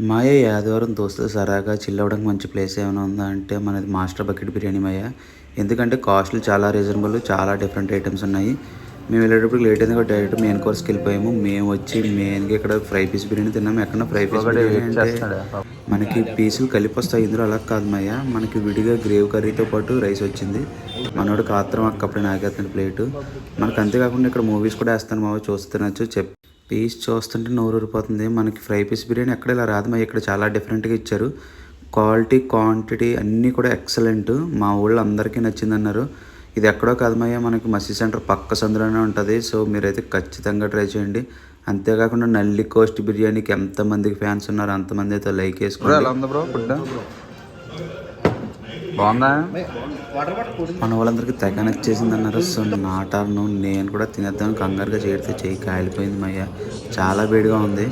మాయ ఆదివారం దోస్తులు సరదాగా చిల్లవడానికి అవ్వడానికి మంచి ప్లేస్ ఏమైనా ఉందా అంటే మనది మాస్టర్ బకెట్ బిర్యానీ మాయ. ఎందుకంటే కాస్ట్లు చాలా రీజనబుల్ చాలా డిఫరెంట్ ఐటమ్స్ ఉన్నాయి. మేము వెళ్ళేటప్పుడు లేట్ అయింది కాబట్టి డైరెక్ట్ మెయిన్ కోర్స్కి వెళ్ళిపోయాము. మేము వచ్చి మెయిన్గా ఇక్కడ ఫ్రై పీస్ బిర్యానీ తిన్నాము ఎక్కడ ఫ్రై పీస్ బిర్యానీ మనకి పీసులు కలిపి వస్తాయి. ఇందులో అలా కాదు మయ్య. మనకి విడిగా గ్రేవ్ కర్రీతో పాటు రైస్ వచ్చింది. మనోడు కాత్రం అక్కడే నాగేస్తాను ప్లేట్ మనకు అంతేకాకుండా ఇక్కడ మూవీస్ కూడా వేస్తాను మావ. చూస్తున్నచ్చు చెప్ పీస్ చూస్తుంటే నోరు ఊరిపోతుంది. మనకి ఫ్రై పీస్ బిర్యానీ ఎక్కడ ఇలా రాదు మా ఇక్కడ చాలా డిఫరెంట్గా ఇచ్చారు. క్వాలిటీ క్వాంటిటీ అన్నీ కూడా ఎక్సలెంట్ మా ఊళ్ళో అందరికీ నచ్చింది అన్నారు ఇది ఎక్కడో కాదు మయ్య మనకి మసీ సెంటర్ పక్క సందులోనే ఉంటుంది. సో మీరైతే ఖచ్చితంగా ట్రై చేయండి. అంతేకాకుండా నల్లి కోస్ట్ బిర్యానీకి ఎంతమందికి ఫ్యాన్స్ ఉన్నారు అంతమంది అయితే లైక్ వేసుకోండి ఫుడ్ బాగుందా? మన వాళ్ళందరికీ తెగ నచ్చేసింది అన్నారు సో నాటాను నేను కూడా తినేద్దాం కంగారుగా చేడితే చేయి కాలిపోయింది మయ్య చాలా వేడిగా ఉంది.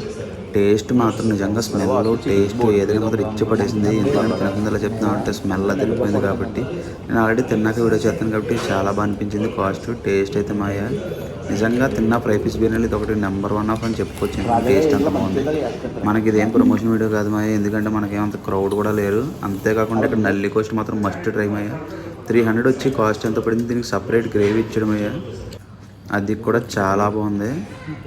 టేస్ట్ మాత్రం నిజంగా స్మెల్ టేస్ట్ ఏదైనా మాత్రం ఇచ్చి పడేసింది. ఎందుకంటే తినకుండా చెప్తున్నా అంటే స్మెల్ అది కాబట్టి. నేను ఆల్రెడీ తిన్నాక వీడియో చేస్తాను కాబట్టి చాలా బాగా అనిపించింది కాస్ట్ టేస్ట్ అయితే మాయ. నిజంగా తిన్న ఫ్రై పీస్ బిర్యానీ ఇది ఒకటి నెంబర్ వన్ ఆఫ్ అని చెప్పుకోవచ్చు. టేస్ట్ అంత బాగుంది. మనకి ఇదేం ప్రమోషన్ వీడియో కాదు మాయ ఎందుకంటే మనకేమంత క్రౌడ్ కూడా లేరు. అంతేకాకుండా ఇక్కడ నల్లి కోస్ట్ మాత్రం మస్ట్ ట్రై మాయ. త్రీ హండ్రెడ్ వచ్చి కాస్ట్ ఎంత పడింది? దీనికి సపరేట్ గ్రేవీ ఇచ్చడం అయ్యా అది కూడా చాలా బాగుంది.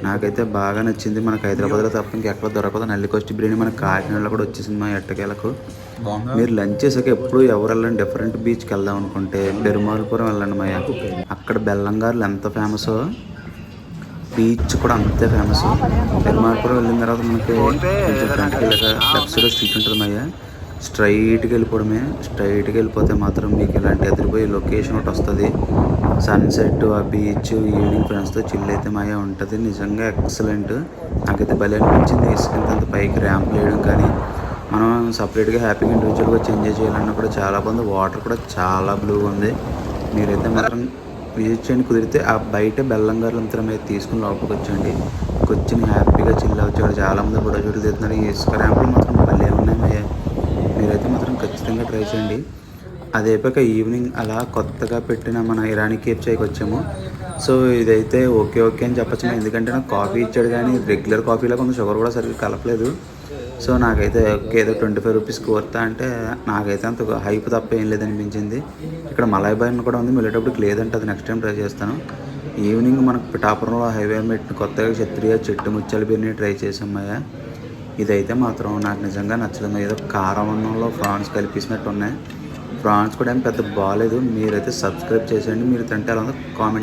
నాకైతే బాగా నచ్చింది. మనకు హైదరాబాద్లో తప్ప ఇంకెక్కడ దొరకదు. నల్లి కోస్ట్ బిర్యానీ మన కాకినాడలో కూడా వచ్చేసింది మా ఎట్టకేలకు. మీరు లంచ్ చేసాక ఎప్పుడు ఎవరు వెళ్ళండి డిఫరెంట్ బీచ్కి వెళ్దాం అనుకుంటే పెరుమాలపురం వెళ్ళండి మాయ. అక్కడ బెల్లంగారులు ఎంత ఫేమసో బీచ్ కూడా అంతే ఫేమస్. పెరుమాలపురం వెళ్ళిన తర్వాత మనకి కొంచెం ఫ్రంట్కి వెళ్ళాక లెఫ్ట్ సైడ్ స్ట్రీట్ ఉంటుంది మయ్య స్ట్రైట్కి వెళ్ళిపోవడమే. స్ట్రైట్కి వెళ్ళిపోతే మాత్రం మీకు ఇలాంటి ఎదిరిపోయే లొకేషన్ ఒకటి వస్తుంది. సన్సెట్ ఆ బీచ్ ఈవినింగ్ ఫ్రెండ్స్తో చిల్ అయితే మాయా ఉంటుంది. నిజంగా ఎక్సలెంట్. నాకైతే భలే అనిపించింది. ఇసుకంత పైకి ర్యాంప్ వేయడం కానీ మనం సపరేట్గా హ్యాపీగా ఇండివిజువల్గా వచ్చి ఎంజాయ్ చేయాలన్నా కూడా చాలా బాగుంది. వాటర్ కూడా చాలా బ్లూగా ఉంది. మీరైతే మాత్రం విజిట్ చేయండి. కుదిరితే ఆ బయట బెల్లంగారులు అంతా మీరు తీసుకుని లోపలికి వచ్చండి కూర్చొని హ్యాపీగా చిల్ అవచ్చు ఇక్కడ చాలామంది ఫోటో షూట్లు తీస్తున్నారు. ఈ ఇసుక ర్యాంపులు మాత్రం భలే ఉన్నాయి మీరైతే మాత్రం ఖచ్చితంగా ట్రై చేయండి. అది అయిపోయాక ఈవినింగ్ అలా కొత్తగా పెట్టిన మన ఇరానీ కేప్ చాయ్కి వచ్చాము. సో ఇదైతే ఓకే ఓకే అని చెప్పచ్చు. ఎందుకంటే నాకు కాఫీ ఇచ్చాడు కానీ రెగ్యులర్ కాఫీలో కొంచెం షుగర్ కూడా సరిగ్గా కలపలేదు. సో నాకైతే ఏదో ట్వంటీ ఫైవ్ రూపీస్కి వర్తా అంటే నాకైతే అంత హైప్ తప్ప ఏం లేదనిపించింది ఇక్కడ మలాయ్ బాయ్ కూడా ఉంది వెళ్ళేటప్పటికి లేదంటే అది నెక్స్ట్ టైం ట్రై చేస్తాను. ఈవినింగ్ మనకు పిఠాపురంలో హైవే మెట్టిన కొత్తగా క్షత్రియ చెట్టు ముత్యాల బిర్యానీ ట్రై చేసామయ్యా ఇదైతే మాత్రం నాకు నిజంగా నచ్చలేదు. ఏదో కారం అన్నంలో ప్రాన్స్ కలిపేసినట్టు ఉన్నాయి ప్రాన్స్ కూడా ఏం పెద్ద బాగాలేదు మీరైతే సబ్స్క్రైబ్ చేసేయండి. మీరు తింటే అలా కామెంట్